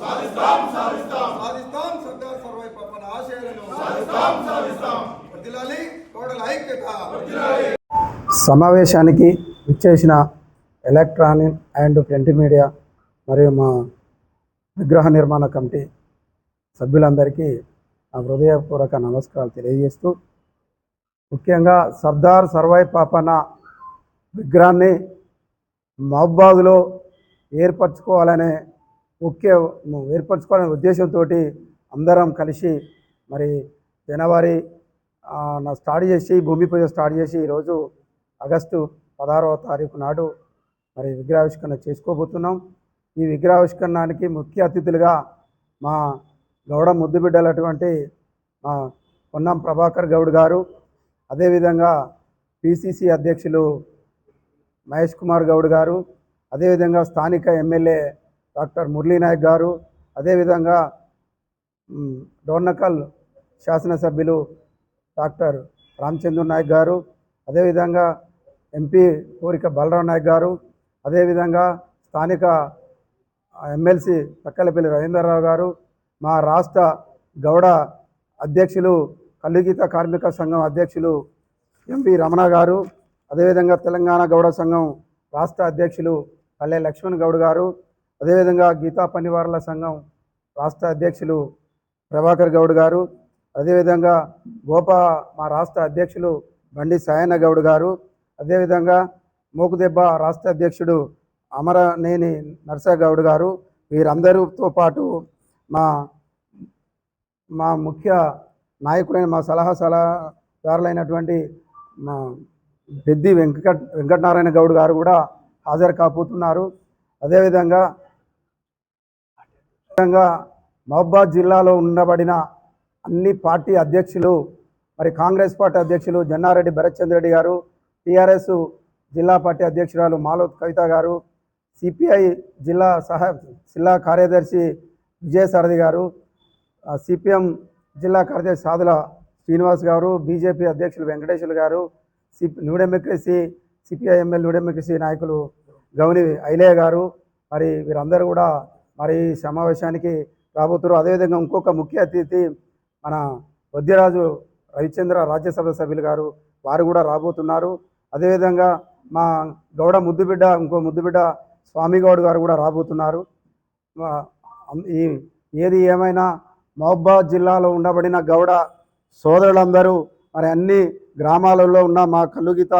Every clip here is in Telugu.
సాధిస్తాం సాధిస్తాం. సాధిస్తాం సర్దార్ సర్వై ఆశయాలను. సాధిస్తాం సాధిస్తాం. ఐక్యత. సమావేశానికి విచ్చేసిన ఎలక్ట్రానిక్ అండ్ ప్రింట్ మీడియా మరియు మా విగ్రహ నిర్మాణ కమిటీ సభ్యులందరికీ నా హృదయపూర్వక నమస్కారాలు తెలియజేస్తూ ముఖ్యంగా సర్దార్ సర్వై పాపన విగ్రహాన్ని మహబాద్లో ఏర్పరచుకోవాలనే ముఖ్య ఏర్పరచుకోవాలనే ఉద్దేశంతో అందరం కలిసి మరి జనవరి నా స్టార్ట్ చేసి భూమి పూజ స్టార్ట్ చేసి ఈరోజు ఆగస్టు పదహారవ తారీఖు నాడు మరి విగ్రహావిష్కరణ చేసుకోబోతున్నాం. ఈ విగ్రహావిష్కరణానికి ముఖ్య అతిథులుగా మా గౌడ ముద్దుబిడ్డలటువంటి మా పొన్నం ప్రభాకర్ గౌడ్ గారు అదేవిధంగా పిసిసి అధ్యక్షులు మహేష్ కుమార్ గౌడ్ గారు అదేవిధంగా స్థానిక ఎమ్మెల్యే డాక్టర్ మురళీనాయక్ గారు అదేవిధంగా డోర్నకల్ శాసనసభ్యులు డాక్టర్ రామచంద్ర నాయక్ గారు అదేవిధంగా ఎంపీ కోరిక బలరాం నాయక్ గారు అదేవిధంగా స్థానిక ఎమ్మెల్సీ తక్కలపల్లి రవీంద్రరావు గారు మా రాష్ట్ర గౌడ అధ్యక్షులు కల్లుగీత కార్మిక సంఘం అధ్యక్షులు ఎంపి రమణ గారు అదేవిధంగా తెలంగాణ గౌడ సంఘం రాష్ట్ర అధ్యక్షులు పల్లె లక్ష్మణ్ గౌడ్ గారు అదేవిధంగా గీతా పనివారుల సంఘం రాష్ట్ర అధ్యక్షులు ప్రభాకర్ గౌడ్ గారు అదేవిధంగా గోపా మా రాష్ట్ర అధ్యక్షులు బండి సాయన్న గౌడ్ గారు అదేవిధంగా మోకుదెబ్బ రాష్ట్ర అధ్యక్షుడు అమరనేని నర్సగౌడ్ గారు వీరందరితో పాటు మా మా ముఖ్య నాయకులైన మా సలహా సలహాదారులైనటువంటి మా పెద్ది వెంకట వెంకటనారాయణ గౌడ్ గారు కూడా హాజరు కాపోతున్నారు. అదేవిధంగా విధంగా మహబాద్ జిల్లాలో ఉండబడిన అన్ని పార్టీ అధ్యక్షులు మరి కాంగ్రెస్ పార్టీ అధ్యక్షులు జన్నారెడ్డి భరత్చంద్ర రెడ్డి గారు టీఆర్ఎస్ జిల్లా పార్టీ అధ్యక్షురాలు మాలోత్ కవిత గారు సిపిఐ జిల్లా సహా జిల్లా కార్యదర్శి విజయసారథి గారు సిపిఎం జిల్లా కార్యదర్శి సాధుల శ్రీనివాస్ గారు బీజేపీ అధ్యక్షులు వెంకటేశ్వర గారు సి న్యూ సిపిఐ సిపిఐఎంఎల్ న్యూ నాయకులు గౌని ఐలయ్య గారు మరి వీరందరూ కూడా మరి ఈ సమావేశానికి రాబోతున్నారు. అదేవిధంగా ఇంకొక ముఖ్య అతిథి మన వద్యరాజు రవిచంద్ర రాజ్యసభ సభ్యులు గారు వారు కూడా రాబోతున్నారు. అదేవిధంగా మా గౌడ ముద్దుబిడ్డ ఇంకో ముద్దుబిడ్డ స్వామిగౌడ్ గారు కూడా రాబోతున్నారు. ఈ ఏది ఏమైనా మహబాద్ జిల్లాలో ఉండబడిన గౌడ సోదరులందరూ మరి అన్ని గ్రామాలలో ఉన్న మా కల్లుగీత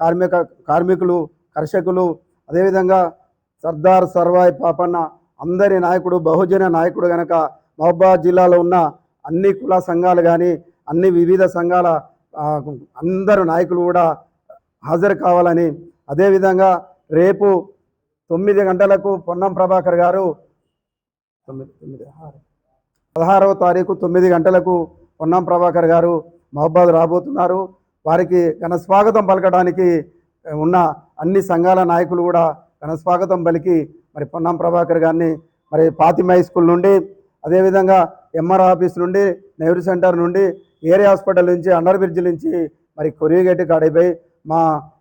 కార్మిక కార్మికులు కర్షకులు అదేవిధంగా సర్దార్ సర్వాయి పాపన్న అందరి నాయకుడు బహుజన నాయకుడు గనక మహబాద్ జిల్లాలో ఉన్న అన్ని కుల సంఘాలు కానీ అన్ని వివిధ సంఘాల అందరు నాయకులు కూడా హాజరు కావాలని అదేవిధంగా రేపు తొమ్మిది గంటలకు పొన్నం ప్రభాకర్ గారు తొమ్మిది తొమ్మిది ఆరు. పదహారవ తారీఖు తొమ్మిది గంటలకు పొన్నం ప్రభాకర్ గారు మహబాద్ రాబోతున్నారు వారికి ఘన స్వాగతం పలకడానికి ఉన్న అన్ని సంఘాల నాయకులు కూడా ఘన స్వాగతం పలికి మరి పొన్నం ప్రభాకర్ గారిని మరి ఫాతిమ హై స్కూల్ నుండి అదేవిధంగా ఎంఆర్ ఆఫీస్ నుండి నెహ్రూ సెంటర్ నుండి ఏరియా హాస్పిటల్ నుంచి అండర్ బ్రిడ్జ్ నుంచి మరి కొరియగట్టి కాడైపోయి మా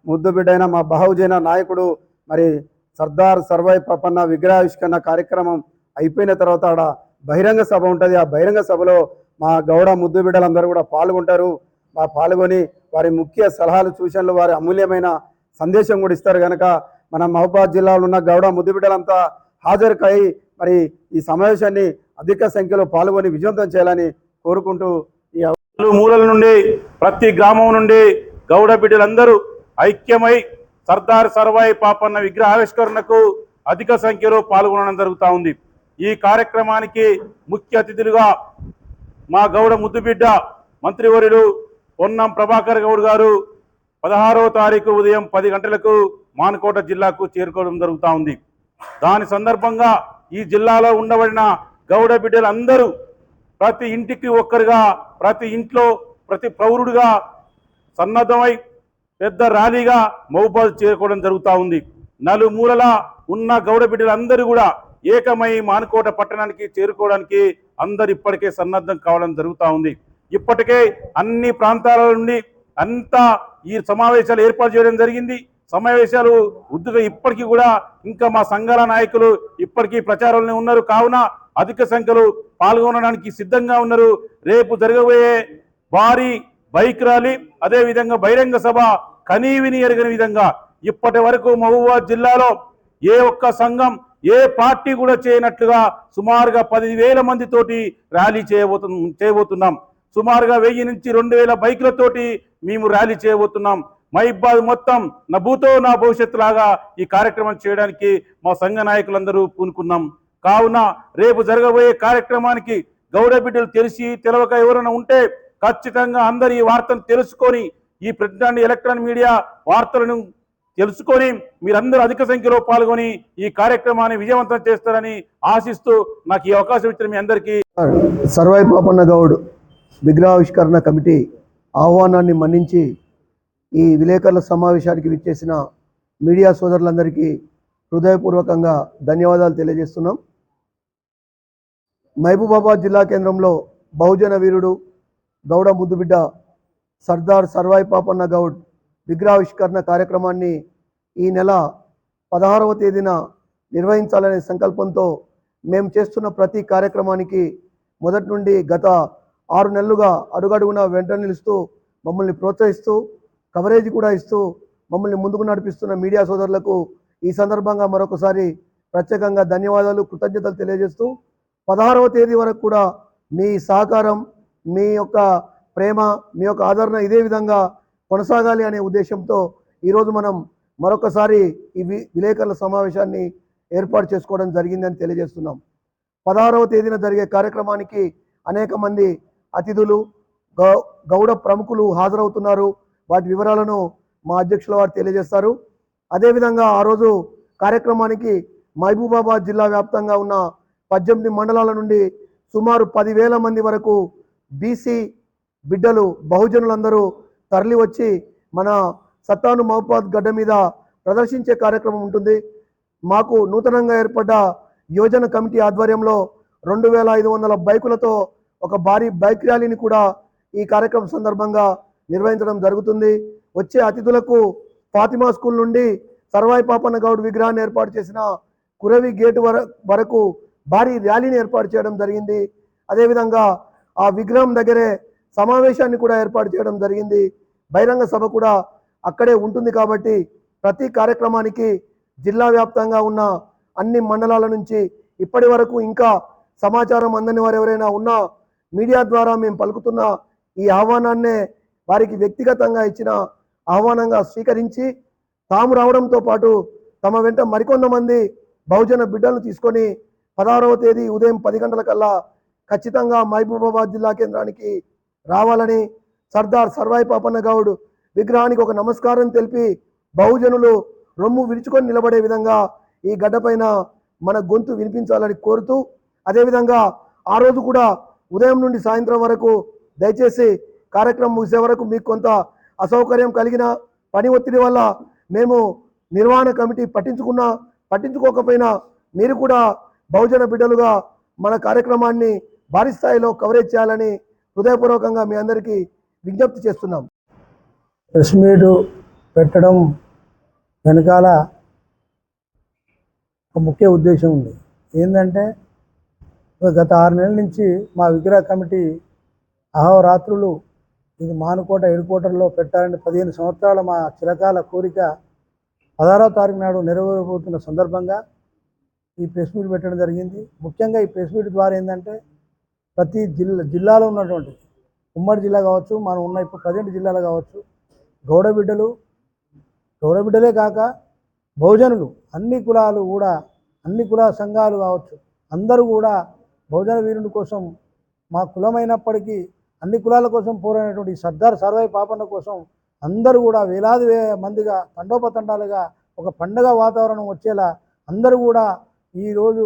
ముద్దు బిడ్డైన మా బహుజైన నాయకుడు మరి సర్దార్ సర్వై పప్పన్న విగ్రహావిష్కరణ కార్యక్రమం అయిపోయిన తర్వాత ఆడ బహిరంగ సభ ఉంటుంది. ఆ బహిరంగ సభలో మా గౌడ ముద్దు బిడ్డలందరూ కూడా పాల్గొంటారు. మా పాల్గొని వారి ముఖ్య సలహాలు సూచనలు వారి అమూల్యమైన సందేశం కూడా ఇస్తారు కనుక మన మహబాద్ జిల్లాలో ఉన్న గౌడ ముద్దుబిడ్డలంతా హాజరు మరి ఈ సమావేశాన్ని అధిక సంఖ్యలో పాల్గొని విజయవంతం చేయాలని కోరుకుంటూ ఈ మూలల నుండి ప్రతి గ్రామం నుండి గౌడ బిడ్డలందరూ ఐక్యమై సర్దార్ సర్వాయి పాపన్న విగ్రహ ఆవిష్కరణకు అధిక సంఖ్యలో పాల్గొనడం జరుగుతూ ఉంది. ఈ కార్యక్రమానికి ముఖ్య అతిథులుగా మా గౌడ ముద్దుబిడ్డ మంత్రివర్యులు పొన్నం ప్రభాకర్ గౌడ్ గారు పదహారవ తారీఖు ఉదయం పది గంటలకు మానకోట జిల్లాకు చేరుకోవడం జరుగుతూ ఉంది. దాని సందర్భంగా ఈ జిల్లాలో ఉండబడిన గౌడ బిడ్డలందరూ ప్రతి ఇంటికి ఒక్కరుగా ప్రతి ఇంట్లో ప్రతి పౌరుడిగా సన్నద్ధమై పెద్ద ర్యాలీగా మహబాద్ చేరుకోవడం జరుగుతూ ఉంది. నలుమూలల ఉన్న గౌడ బిడ్డలందరూ కూడా ఏకమై మానుకోట పట్టణానికి చేరుకోవడానికి అందరు ఇప్పటికే సన్నద్ధం కావడం జరుగుతూ ఉంది. ఇప్పటికే అన్ని ప్రాంతాల నుండి అంతా ఈ సమావేశాలు ఏర్పాటు చేయడం జరిగింది. సమావేశాలు ఉద్దుగా ఇప్పటికీ కూడా ఇంకా మా సంఘాల నాయకులు ఇప్పటికీ ప్రచారంలో ఉన్నారు. కావున అధిక సంఖ్యలో పాల్గొనడానికి సిద్ధంగా ఉన్నారు. రేపు జరగబోయే భారీ బైక్ ర్యాలీ అదేవిధంగా బహిరంగ సభ కనీవిని ఎరగని విధంగా ఇప్పటి వరకు మహబూబాద్ జిల్లాలో ఏ ఒక్క సంఘం ఏ పార్టీ కూడా చేయనట్లుగా సుమారుగా పదివేల మందితోటి ర్యాలీ చేయబోతు చేయబోతున్నాం. సుమారుగా వెయ్యి నుంచి రెండు వేల బైకులతోటి మేము ర్యాలీ చేయబోతున్నాం. మహిబాద్ మొత్తం నా భూతో నా భవిష్యత్తు లాగా ఈ కార్యక్రమం చేయడానికి మా సంఘ నాయకులందరూ పూనుకున్నాం. కావున రేపు జరగబోయే కార్యక్రమానికి గౌడ బిడ్డలు తెలిసి తెలవక ఎవరైనా ఉంటే ఖచ్చితంగా అందరు ఈ వార్తను తెలుసుకొని ఈ ప్రతిదాన్ని ఎలక్ట్రానిక్ మీడియా వార్తలను తెలుసుకొని మీరందరూ అధిక సంఖ్యలో పాల్గొని ఈ కార్యక్రమాన్ని విజయవంతం చేస్తారని ఆశిస్తూ నాకు ఈ అవకాశం ఇచ్చిన మీ అందరికీ సర్వాయి పాపన్న గౌడ్ విగ్రహావిష్కరణ కమిటీ ఆహ్వానాన్ని మన్నించి ఈ విలేకరుల సమావేశానికి విచ్చేసిన మీడియా సోదరులందరికీ హృదయపూర్వకంగా ధన్యవాదాలు తెలియజేస్తున్నాం. మహబూబాబాద్ జిల్లా కేంద్రంలో బహుజన వీరుడు గౌడ ముద్దుబిడ్డ సర్దార్ సర్వాయి పాపన్న గౌడ్ విగ్రహావిష్కరణ కార్యక్రమాన్ని ఈ నెల పదహారవ తేదీన నిర్వహించాలనే సంకల్పంతో మేము చేస్తున్న ప్రతి కార్యక్రమానికి మొదటి నుండి గత ఆరు నెలలుగా అడుగడుగున వెంట నిలుస్తూ మమ్మల్ని ప్రోత్సహిస్తూ కవరేజ్ కూడా ఇస్తూ మమ్మల్ని ముందుకు నడిపిస్తున్న మీడియా సోదరులకు ఈ సందర్భంగా మరొకసారి ప్రత్యేకంగా ధన్యవాదాలు కృతజ్ఞతలు తెలియజేస్తూ పదహారవ తేదీ వరకు కూడా మీ సహకారం మీ యొక్క ప్రేమ మీ యొక్క ఆదరణ ఇదే విధంగా కొనసాగాలి అనే ఉద్దేశంతో ఈరోజు మనం మరొకసారి ఈ వి- విలేకరుల సమావేశాన్ని ఏర్పాటు చేసుకోవడం జరిగిందని తెలియజేస్తున్నాం. పదహారవ తేదీన జరిగే కార్యక్రమానికి అనేక మంది అతిథులు గౌ గౌడ ప్రముఖులు హాజరవుతున్నారు. వాటి వివరాలను మా అధ్యక్షుల వారు తెలియజేస్తారు. అదేవిధంగా ఆ రోజు కార్యక్రమానికి మహబూబాబాద్ జిల్లా వ్యాప్తంగా ఉన్న పద్దెనిమిది మండలాల నుండి సుమారు పదివేల మంది వరకు బీసీ బిడ్డలు బహుజనులందరూ తరలి వచ్చి మన సత్తాను మహబాద్ గడ్డ మీద ప్రదర్శించే కార్యక్రమం ఉంటుంది. మాకు నూతనంగా ఏర్పడ్డ యోజన కమిటీ ఆధ్వర్యంలో రెండు వేల ఐదు వందల బైకులతో ఒక భారీ బైక్ ర్యాలీని కూడా ఈ కార్యక్రమం సందర్భంగా నిర్వహించడం జరుగుతుంది. వచ్చే అతిథులకు ఫాతిమా స్కూల్ నుండి సర్వాయి పాపన్న గౌడ్ విగ్రహాన్ని ఏర్పాటు చేసిన కురవి గేటు వర వరకు భారీ ర్యాలీని ఏర్పాటు చేయడం జరిగింది. అదేవిధంగా ఆ విగ్రహం దగ్గరే సమావేశాన్ని కూడా ఏర్పాటు చేయడం జరిగింది. బహిరంగ సభ కూడా అక్కడే ఉంటుంది కాబట్టి ప్రతి కార్యక్రమానికి జిల్లా వ్యాప్తంగా ఉన్న అన్ని మండలాల నుంచి ఇప్పటి వరకు ఇంకా సమాచారం అందని వారు ఎవరైనా ఉన్నా మీడియా ద్వారా మేము పలుకుతున్న ఈ ఆహ్వానాన్నే వారికి వ్యక్తిగతంగా ఇచ్చిన ఆహ్వానంగా స్వీకరించి తాము రావడంతో పాటు తమ వెంట మరికొంతమంది బహుజన బిడ్డలను తీసుకొని పదహారవ తేదీ ఉదయం పది గంటల కల్లా ఖచ్చితంగా మహబూబాబాద్ జిల్లా కేంద్రానికి రావాలని సర్దార్ సర్వాయి పాపన్న గౌడ్ విగ్రహానికి ఒక నమస్కారం తెలిపి బహుజనులు రొమ్ము విరుచుకొని నిలబడే విధంగా ఈ గడ్డపైన మన గొంతు వినిపించాలని కోరుతూ అదేవిధంగా ఆ రోజు కూడా ఉదయం నుండి సాయంత్రం వరకు దయచేసి కార్యక్రమం ముగిసే వరకు మీకు కొంత అసౌకర్యం కలిగిన పని ఒత్తిడి వల్ల మేము నిర్వహణ కమిటీ పట్టించుకున్నా పట్టించుకోకపోయినా మీరు కూడా బహుజన బిడ్డలుగా మన కార్యక్రమాన్ని భారీ స్థాయిలో కవరేజ్ చేయాలని హృదయపూర్వకంగా మీ అందరికీ విజ్ఞప్తి చేస్తున్నాం. ప్రెస్ మీట్ పెట్టడం వెనకాల ఒక ముఖ్య ఉద్దేశం ఉంది. ఏంటంటే గత ఆరు నెలల నుంచి మా విగ్రహ కమిటీ అహోరాత్రులు ఇది మానుకోట హెడ్క్వార్టర్లో పెట్టాలని పదిహేను సంవత్సరాల మా చిరకాల కోరిక. పదహారవ తారీఖు నాడు నెరవేరబోతున్న సందర్భంగా ఈ ప్రెస్ మీట్ పెట్టడం జరిగింది. ముఖ్యంగా ఈ ప్రెస్ మీట్ ద్వారా ఏంటంటే ప్రతి జిల్లా జిల్లాలో ఉన్నటువంటి ఉమ్మడి జిల్లా కావచ్చు మనం ఉన్న ఇప్పుడు ప్రజెంట్ జిల్లాలో కావచ్చు గౌడ బిడ్డలు గౌడ బిడ్డలే కాక బహుజనులు అన్ని కులాలు కూడా అన్ని కుల సంఘాలు కావచ్చు అందరూ కూడా బహుజన వీరుని కోసం మా కులమైనప్పటికీ అన్ని కులాల కోసం పోరాడినటువంటి సర్దార్ సర్వై పాపన్న కోసం అందరూ కూడా వేలాది మందిగా తండోపతండాలుగా ఒక పండగ వాతావరణం వచ్చేలా అందరూ కూడా ఈరోజు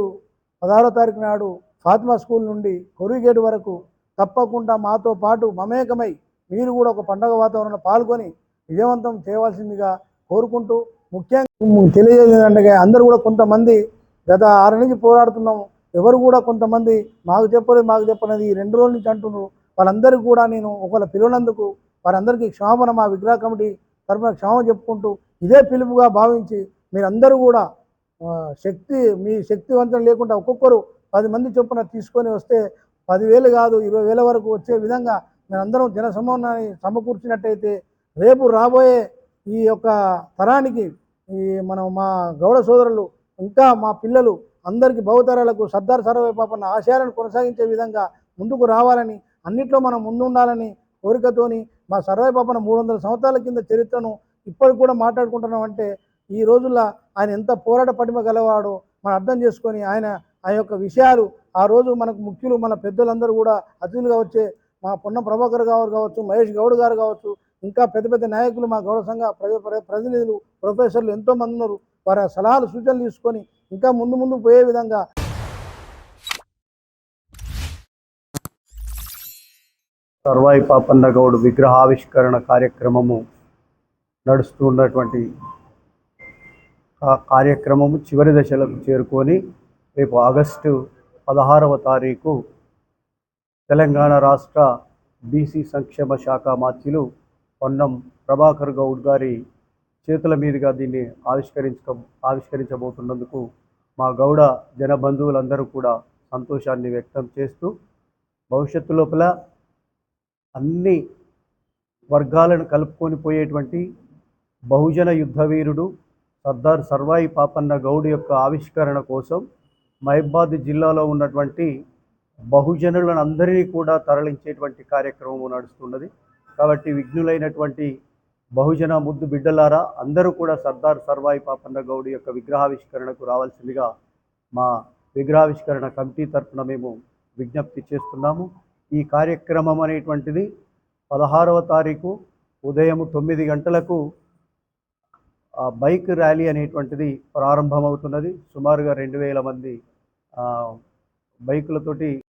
పదహారో తారీఖు నాడు ఫాతిమా స్కూల్ నుండి కొరిగేట్ వరకు తప్పకుండా మాతో పాటు మమేకమై మీరు కూడా ఒక పండగ వాతావరణంలో పాల్గొని విజయవంతం చేయవలసిందిగా కోరుకుంటూ ముఖ్యంగా తెలియజేది అందరూ కూడా కొంతమంది గత ఆరు నుంచి పోరాడుతున్నాం ఎవరు కూడా కొంతమంది మాకు చెప్పలేదు మాకు చెప్పలేదు. ఈ రెండు రోజుల నుంచి అంటున్నారు. వాళ్ళందరూ కూడా నేను ఒకవేళ పిలువనందుకు వారందరికీ క్షమాపణ మా విగ్రహ కమిటీ తరఫున క్షమాపణ చెప్పుకుంటూ ఇదే పిలుపుగా భావించి మీరందరూ కూడా శక్తి మీ శక్తివంతం లేకుండా ఒక్కొక్కరు పది మంది చొప్పున తీసుకొని వస్తే పదివేలు కాదు ఇరవై వేల వరకు వచ్చే విధంగా మేమందరం జనసమూహాన్ని సమకూర్చినట్టయితే రేపు రాబోయే ఈ యొక్క తరానికి ఈ మనం మా గౌడ సోదరులు ఇంకా మా పిల్లలు అందరికీ బహుతరాలకు సర్దార్ సర్వే పాపన్న ఆశయాలను కొనసాగించే విధంగా ముందుకు రావాలని అన్నిట్లో మనం ముందుండాలని కోరికతోని మా సర్వే మూడు వందల సంవత్సరాల కింద చరిత్రను ఇప్పటికి కూడా మాట్లాడుకుంటున్నాం అంటే ఈ రోజుల్లో ఆయన ఎంత పోరాట పటిమ గలవాడో మనం అర్థం చేసుకొని ఆయన ఆ యొక్క విషయాలు ఆ రోజు మనకు ముఖ్యులు మన పెద్దలందరూ కూడా అతిథులుగా వచ్చే మా పొన్న ప్రభాకర్ గారు కావచ్చు మహేష్ గౌడ్ గారు కావచ్చు ఇంకా పెద్ద పెద్ద నాయకులు మా గౌడ సంఘ ప్రజ ప్రతినిధులు ప్రొఫెసర్లు ఎంతోమంది ఉన్నారు. వారి సలహాలు సూచనలు తీసుకొని ఇంకా ముందు ముందు పోయే విధంగా సర్వాయి పాపన్నగౌడ్ విగ్రహావిష్కరణ కార్యక్రమము నడుస్తున్నటువంటి ఉన్నటువంటి కార్యక్రమము చివరి దశలకు చేరుకొని రేపు ఆగస్టు పదహారవ తారీఖు తెలంగాణ రాష్ట్ర బీసీ సంక్షేమ శాఖ మాత్యులు పొన్నం ప్రభాకర్ గౌడ్ గారి చేతుల మీదుగా దీన్ని ఆవిష్కరించ ఆవిష్కరించబోతున్నందుకు మా గౌడ జనబంధువులందరూ కూడా సంతోషాన్ని వ్యక్తం చేస్తూ భవిష్యత్తు లోపల అన్ని వర్గాలను కలుపుకొని పోయేటువంటి బహుజన యుద్ధవీరుడు సర్దార్ సర్వాయి పాపన్న గౌడ్ యొక్క ఆవిష్కరణ కోసం మహిబాద్ జిల్లాలో ఉన్నటువంటి బహుజనులను అందరినీ కూడా తరలించేటువంటి కార్యక్రమం నడుస్తున్నది. కాబట్టి విఘ్నులైనటువంటి బహుజన ముద్దు బిడ్డలారా అందరూ కూడా సర్దార్ సర్వాయి పాపన్న గౌడ్ యొక్క విగ్రహావిష్కరణకు రావాల్సిందిగా మా విగ్రహావిష్కరణ కమిటీ తరఫున మేము విజ్ఞప్తి చేస్తున్నాము. ఈ కార్యక్రమం అనేటువంటిది పదహారవ తారీఖు ఉదయం తొమ్మిది గంటలకు ఆ బైక్ ర్యాలీ అనేటువంటిది ప్రారంభమవుతున్నది. సుమారుగా రెండు వేల మంది బైకులతోటి